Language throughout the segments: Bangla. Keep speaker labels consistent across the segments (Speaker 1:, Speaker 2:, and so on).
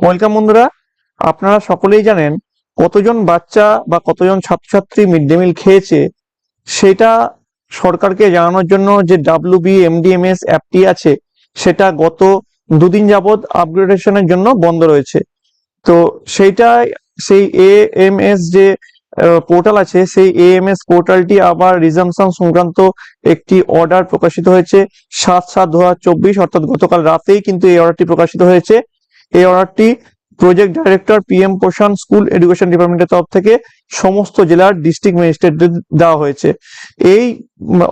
Speaker 1: ওয়েলকাম বন্ধুরা। আপনারা সকলেই জানেন কতজন বাচ্চা বা কতজন ছাত্রছাত্রী মিড ডে মিল খেয়েছে, সেটা সরকারকে জানানোর জন্য যে ডাব্লিউ বি এমডিএমএস অ্যাপটি আছে, সেটা গত দুদিন যাবৎ আপগ্রেডেশনের জন্য বন্ধ রয়েছে। তো সেইটা সেই এ এম এস যে পোর্টাল আছে, সেই এ এম এস পোর্টালটি আবার রিজামশন সংক্রান্ত একটি অর্ডার প্রকাশিত হয়েছে সাত সাত দু হাজার চব্বিশ, অর্থাৎ গতকাল রাতেই কিন্তু এই অর্ডারটি প্রকাশিত হয়েছে। এই অর্ডারটি project director PM Poshan school education ডিপার্টমেন্টের তরফ থেকে সমস্ত জেলার ডিস্ট্রিক্ট ম্যাজিস্ট্রেটদের দেওয়া হয়েছে। এই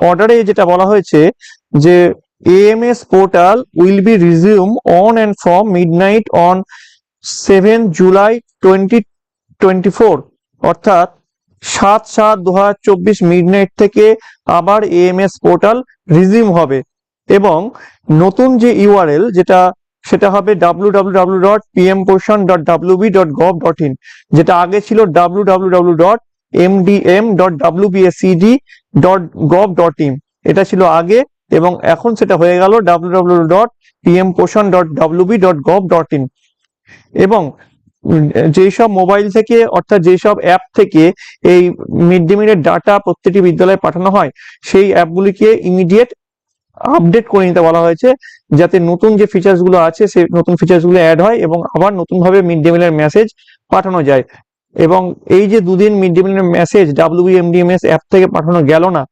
Speaker 1: অর্ডারে যেটা বলা হয়েছে যে AMS portal will be resume on and from midnight on seven July twenty twenty four, অর্থাৎ সাত সাত দু হাজার চব্বিশ মিডনাইট থেকে আবার এএমএস পোর্টাল রিজিউম হবে। এবং নতুন যে ইউআরএল, যেটা সেটা হবে W W dot Poshan dot WB dot gov dot in যেটা আগে ছিল W W dot MDM dot dot gov dot এটা ছিল আগে এবং এখন সেটা হয়ে গেল W W dot PM Poshan dot WB dot dot in এবং যেসব মোবাইল থেকে অর্থাৎ যেসব অ্যাপ থেকে এই মিড ডে মিলের ডাটা প্রত্যেকটি বিদ্যালয়ে পাঠানো হয়, সেই অ্যাপগুলিকে ইমিডিয়েট আপডেট করে নিতে বলা হয়েছে, যাতে নতুন যে ফিচার্সগুলো আছে, সেই নতুন ফিচার্সগুলো অ্যাড হয় এবং আবার নতুন ভাবে মিড ডে মিলের মেসেজ পাঠানো যায়। এবং এই যে দুদিন মিড ডে মিলের মেসেজ ডাব্লিউএমডিএমএস অ্যাপ থেকে পাঠানো গেল না,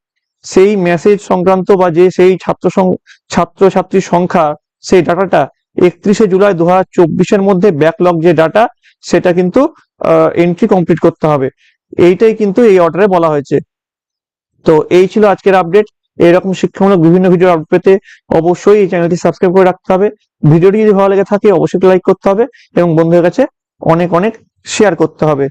Speaker 1: সেই মেসেজ সংক্রান্ত বা যে সেই ছাত্র সং- ছাত্রছাত্রীর সংখ্যা, সেই ডাটাটা একত্রিশে জুলাই দু হাজার মধ্যে ব্যাকলগ যে ডাটা, সেটা কিন্তু এন্ট্রি কমপ্লিট করতে হবে। এইটাই কিন্তু এই অর্ডারে বলা হয়েছে। তো এই ছিল আজকের আপডেট এরকম শিক্ষামূলক বিভিন্ন ভিডিও আপডেট পেতে অবশ্যই এই চ্যানেলটি সাবস্ক্রাইব করে রাখতে হবে। ভিডিওটি যদি ভালো লেগে থাকে, অবশ্যই লাইক করতে হবে এবং বন্ধুদের কাছে অনেক অনেক শেয়ার করতে হবে।